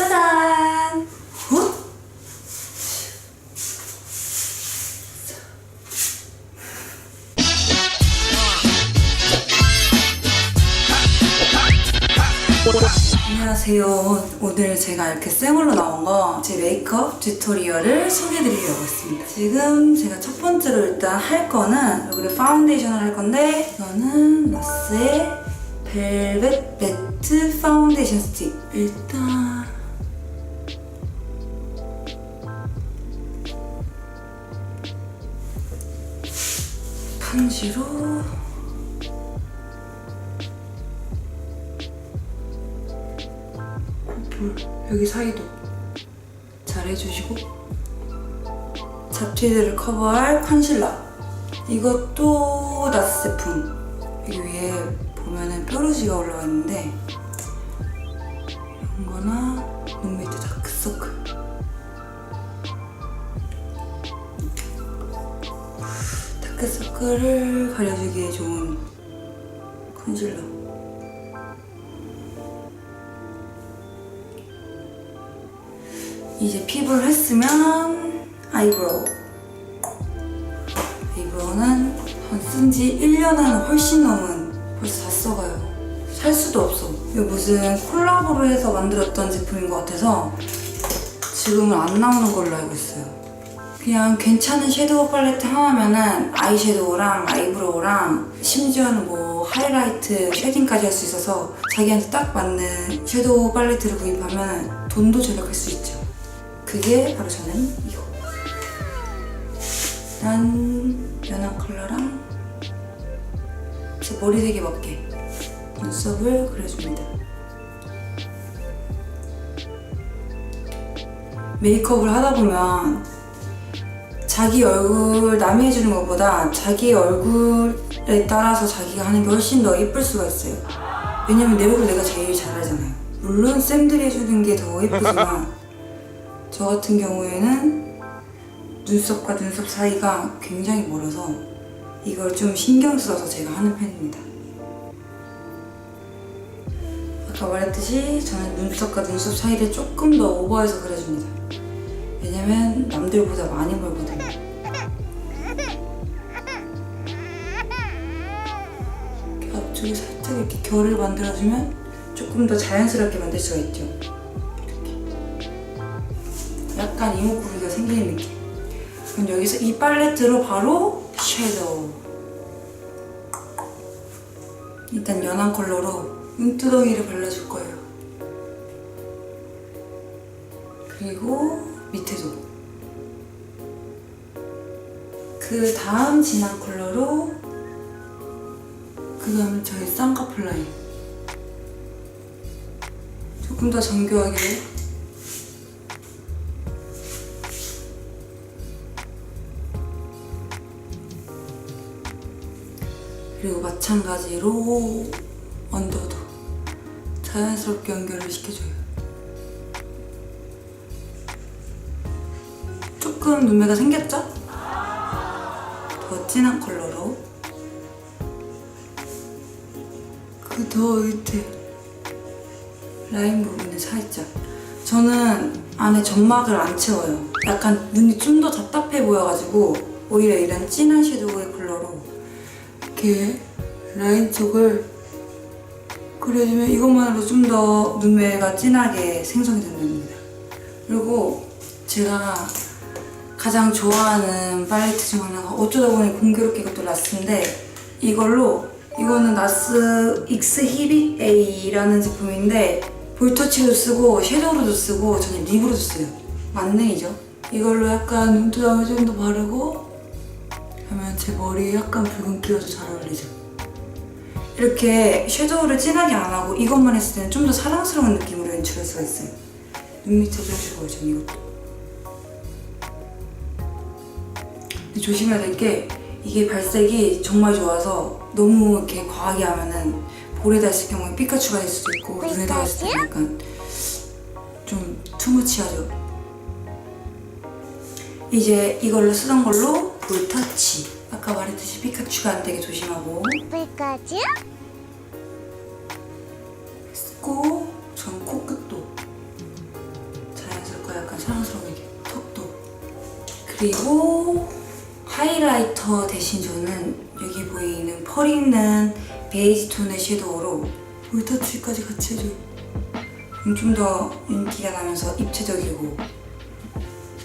짜잔! 어? 안녕하세요. 오늘 제가 이렇게 생얼로 나온 거 제 메이크업 튜토리얼을 소개해드리려고 했습니다. 지금 제가 첫 번째로 일단 할 거는 여기를 파운데이션을 할 건데 이거는 나스의 벨벳 매트 파운데이션 스틱. 일단 펀지로. 볼 여기 사이도 잘 해주시고. 잡티들을 커버할 컨실러. 이것도 나스 제품. 여기 위에 보면은 뾰루지가 올라와 있는데 이런 거나 눈 밑에 다크서클 다크서클을 가려주기에 좋은 컨실러 이제 피부를 했으면 아이브로우. 아이브로우는 쓴지 1년은 훨씬 넘은 벌써 다 써가요. 살 수도 없어. 이거 무슨 콜라보로 해서 만들었던 제품인 것 같아서 지금은 안 나오는 걸로 알고 있어요 그냥 괜찮은 섀도우 팔레트 하나면은 아이섀도우랑 아이브로우랑 심지어는 뭐 하이라이트 쉐딩까지 할 수 있어서 자기한테 딱 맞는 섀도우 팔레트를 구입하면 돈도 절약할 수 있죠 그게 바로 저는 이거. 난 연한 컬러랑 제 머리색에 맞게 눈썹을 그려줍니다. 메이크업을 하다 보면 자기 얼굴 남이 해주는 것보다 자기 얼굴에 따라서 자기가 하는 게 훨씬 더 예쁠 수가 있어요. 왜냐면 내 얼굴 내가 제일 잘 알잖아요. 물론 쌤들이 해주는 게 더 예쁘지만 저 같은 경우에는 눈썹과 눈썹 사이가 굉장히 멀어서 이걸 좀 신경 써서 제가 하는 편입니다. 아까 말했듯이 저는 눈썹과 눈썹 사이를 조금 더 오버해서 그려줍니다. 왜냐면 남들보다 많이 멀거든요. 이렇게 앞쪽에 살짝 이렇게 결을 만들어주면 조금 더 자연스럽게 만들 수가 있죠. 약간 이목구비가 생기는 느낌. 그럼 여기서 이 팔레트로 바로 섀도우. 일단 연한 컬러로 눈두덩이를 발라줄 거예요. 그리고 밑에도. 그 다음 진한 컬러로 그 다음에 저희 쌍꺼풀 라인. 조금 더 정교하게 그리고 마찬가지로 언더도 자연스럽게 연결을 시켜줘요. 조금 눈매가 생겼죠? 더 진한 컬러로 그 더 밑에 라인 부분에 살짝 저는 안에 점막을 안 채워요. 약간 눈이 좀 더 답답해 보여가지고 오히려 이런 진한 섀도우의 컬러로 이렇게 라인 쪽을 그려주면 이것만으로 좀 더 눈매가 진하게 생성이 된답니다. 그리고 제가 가장 좋아하는 팔레트 중 하나가 어쩌다 보니 공교롭게 이것도 나스인데 이걸로 이거는 나스 익스 히빅 A라는 제품인데 볼터치도 쓰고 섀도우로도 쓰고 저는 립으로도 써요. 만능이죠. 이걸로 약간 눈두덩이 좀 더 바르고 하면 제 머리에 약간 붉은기가 더잘 어울리죠. 이렇게 섀도우를 진하게 안 하고 이것만 했을 때는 좀 더 사랑스러운 느낌으로 연출할 수가 있어요. 눈 밑에도 해주고 전 이것도. 근데 조심해야 될 게 이게 발색이 정말 좋아서 너무 이렇게 과하게 하면은 볼에다 했을 경우에 피카츄가 될 수도 있고 눈에다 했을 때 약간 좀 투무치하죠. 이제 이걸로 쓰던 걸로 볼터치. 아까 말했듯이 피카츄가 안 되게 조심하고? 쓰고 전 코끝도 사랑스러우게 턱도 그리고 하이라이터 대신 저는 여기 보이는 펄 있는 베이지 톤의 섀도우로 볼터치까지 같이 해줘요 좀 더 윤기가 나면서 입체적이고.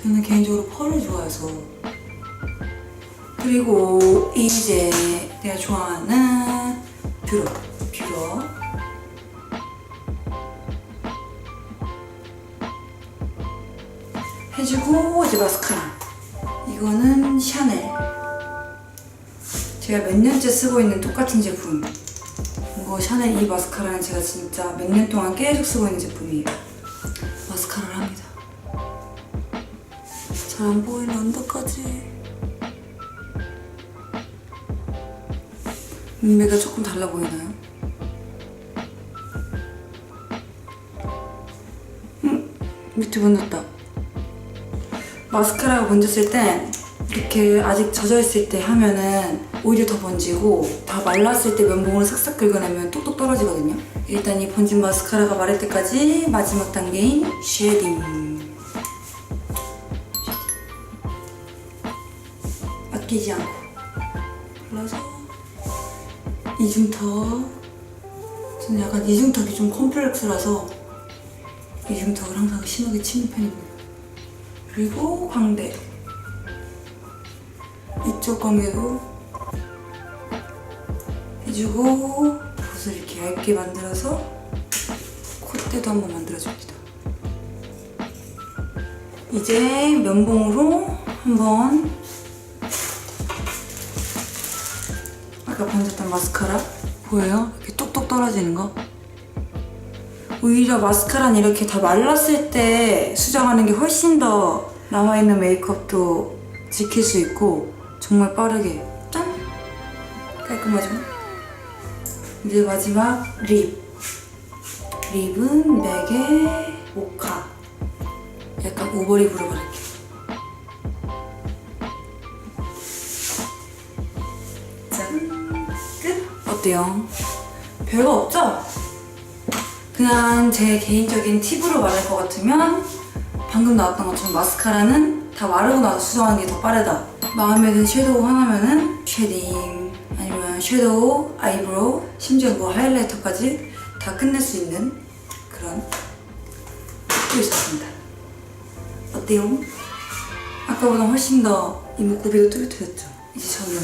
저는 개인적으로 펄을 좋아해서. 그리고 이제 내가 좋아하는 뷰러 뷰러. 해주고 이제 마스카라 이거는 샤넬. 제가 몇 년째 쓰고 있는 똑같은 제품. 이거 샤넬 이 마스카라는 제가 진짜 몇 년 동안 계속 쓰고 있는 제품이에요. 마스카라를 합니다. 잘 안 보이는 언더까지. 눈매가 조금 달라 보이나요? 음, 밑에 번졌다. 마스카라가 번졌을 땐 이렇게 아직 젖어있을 때 하면은 오히려 더 번지고 다 말랐을 때 면봉으로 싹싹 긁어내면 똑똑 떨어지거든요. 일단 이 번진 마스카라가 마를 때까지 마지막 단계인 쉐딩. 아끼지 않고 발라서 이중턱 저는 약간 이중턱이 좀 컴플렉스라서 이중턱을 항상 심하게 치는 편입니다. 그리고 광대 이쪽 광대도 해주고 붓을 이렇게 얇게 만들어서 콧대도 한번 만들어줍니다 이제 면봉으로 한번 아까 번졌던 마스카라 보여요? 이렇게 똑똑 떨어지는 거 오히려 마스카라는 이렇게 다 말랐을 때 수정하는 게 훨씬 더 남아있는 메이크업도 지킬 수 있고 정말 빠르게 짠! 깔끔하죠? 이제 마지막 립 립은 맥의 모카 약간 오버립으로 바를게요 짠! 끝! 어때요? 별거 없죠? 그냥 제 개인적인 팁으로 말할 것 같으면 방금 나왔던 것처럼 마스카라는 다 마르고 나서 수정하는 게 더 빠르다. 마음에 든 섀도우 하나면은 쉐딩 아니면 섀도우, 아이브로우, 심지어 뭐 하이라이터까지 다 끝낼 수 있는 그런 있었습니다. 어때요? 아까보다 훨씬 더 이목구비가 뚜렷해졌죠? 이제 저는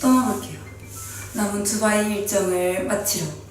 떠나갈게요. 남은 두바이 일정을 마치러.